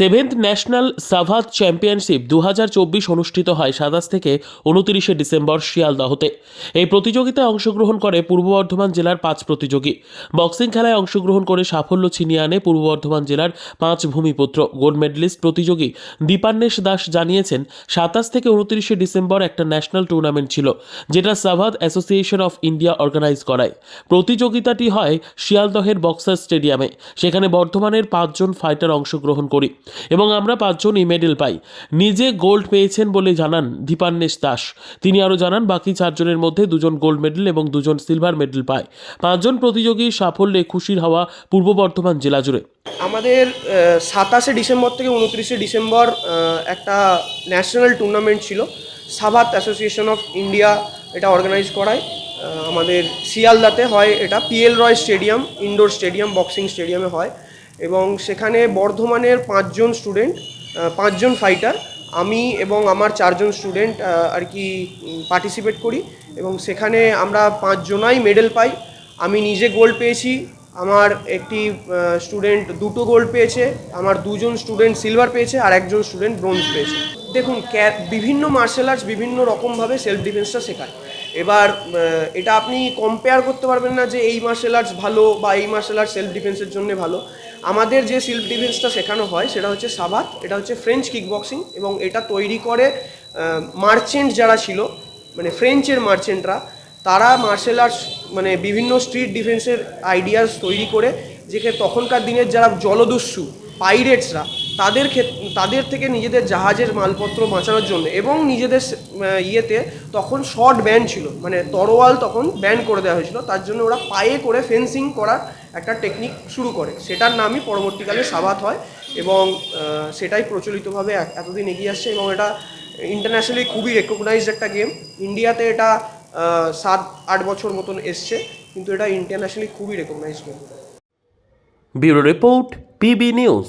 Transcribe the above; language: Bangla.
সেভেন্থ ন্যাশনাল সাভাত চ্যাম্পিয়নশিপ দু হাজার চব্বিশ অনুষ্ঠিত হয় সাতাশ থেকে উনতিরিশে ডিসেম্বর শিয়ালদহতে। এই প্রতিযোগিতায় অংশগ্রহণ করে পূর্ব বর্ধমান জেলার পাঁচ প্রতিযোগী। বক্সিং খেলায় অংশগ্রহণ করে সাফল্য ছিনিয়ে আনে পূর্ব বর্ধমান জেলার পাঁচ ভূমিপুত্র। গোল্ড মেডেলিস্ট প্রতিযোগী দীপান্নেশ দাস জানিয়েছেন, সাতাশ থেকে উনতিরিশে ডিসেম্বর একটা ন্যাশনাল টুর্নামেন্ট ছিল, যেটা savate association of India organise করায়। প্রতিযোগিতাটি হয় শিয়ালদহের বক্সার স্টেডিয়ামে। সেখানে বর্ধমানের পাঁচজন ফাইটার অংশগ্রহণ করি। এবং আমরা পাঁচজনই মেডেল পাই। নিজে গোল্ড পেয়েছেন বলে জানান দীপান্বেশ দাস। তিনি আরও জানান, বাকি চারজনের মধ্যে দুজন গোল্ড মেডেল এবং দুজন সিলভার মেডেল পায়। পাঁচজন প্রতিযোগীর সাফল্যে খুশির হওয়া পূর্ব বর্ধমান জেলা জুড়ে। আমাদের সাতাশে ডিসেম্বর থেকে উনত্রিশে ডিসেম্বর একটা ন্যাশনাল টুর্নামেন্ট ছিল। সাভাত অ্যাসোসিয়েশন অফ ইন্ডিয়া এটা অর্গানাইজ করায়। আমাদের শিয়ালদাতে হয় এটা। P L Roy stadium indoor stadium boxing স্টেডিয়ামে হয়। এবং সেখানে বর্ধমানের পাঁচজন স্টুডেন্ট পাঁচজন ফাইটার আমি এবং আমার চারজন স্টুডেন্ট আর কি পার্টিসিপেট করি। এবং সেখানে আমরা পাঁচজনাই মেডেল পাই। আমি নিজে গোল্ড পেয়েছি। আমার একটি স্টুডেন্ট দুটো গোল্ড পেয়েছে। আমার দুজন স্টুডেন্ট সিলভার পেয়েছে আর একজন স্টুডেন্ট ব্রোঞ্জ পেয়েছে। দেখুন বিভিন্ন মার্শাল আর্টস বিভিন্ন রকমভাবে সেলফ ডিফেন্সটা শেখায়। এবার এটা আপনি কম্পেয়ার করতে পারবেন না যে এই মার্শাল আর্টস ভালো বা এই মার্শাল আর্টস সেলফ ডিফেন্সের জন্য ভালো। আমাদের যে সেলফ ডিফেন্সটা শেখানো হয় সেটা হচ্ছে সাবাত এটা হচ্ছে ফ্রেঞ্চ কিক বক্সিং এবং এটা তৈরি করে মার্চেন্ট যারা ছিল মানে ফ্রেঞ্চের মার্চেন্টরা তারা মার্শাল আর্টস মানে বিভিন্ন স্ট্রিট ডিফেন্সের আইডিয়াস তৈরি করে যেখানে তখনকার দিনের যারা জলদস্যু পাইরেটসরা তাদের তাদের থেকে নিজেদের জাহাজের মালপত্র বাঁচানোর জন্য এবং নিজেদের ইয়েতে তখন শর্ট ব্যান ছিল। মানে তরোয়াল তখন ব্যান করে দেওয়া হয়েছিল। তার জন্য ওরা পায়ে করে ফেন্সিং করার একটা টেকনিক শুরু করে। সেটার নামই পরবর্তীকালে সাবাত হয় এবং সেটাই প্রচলিতভাবে এতদিন এগিয়ে আসছে এবং এটা ইন্টারন্যাশনালি খুবই রেকগনাইজড একটা গেম ইন্ডিয়াতে এটা সাত, আট বছর মতন এসছে, কিন্তু এটা ইন্টারন্যাশনালি খুবই recognised game bureau report, PB news.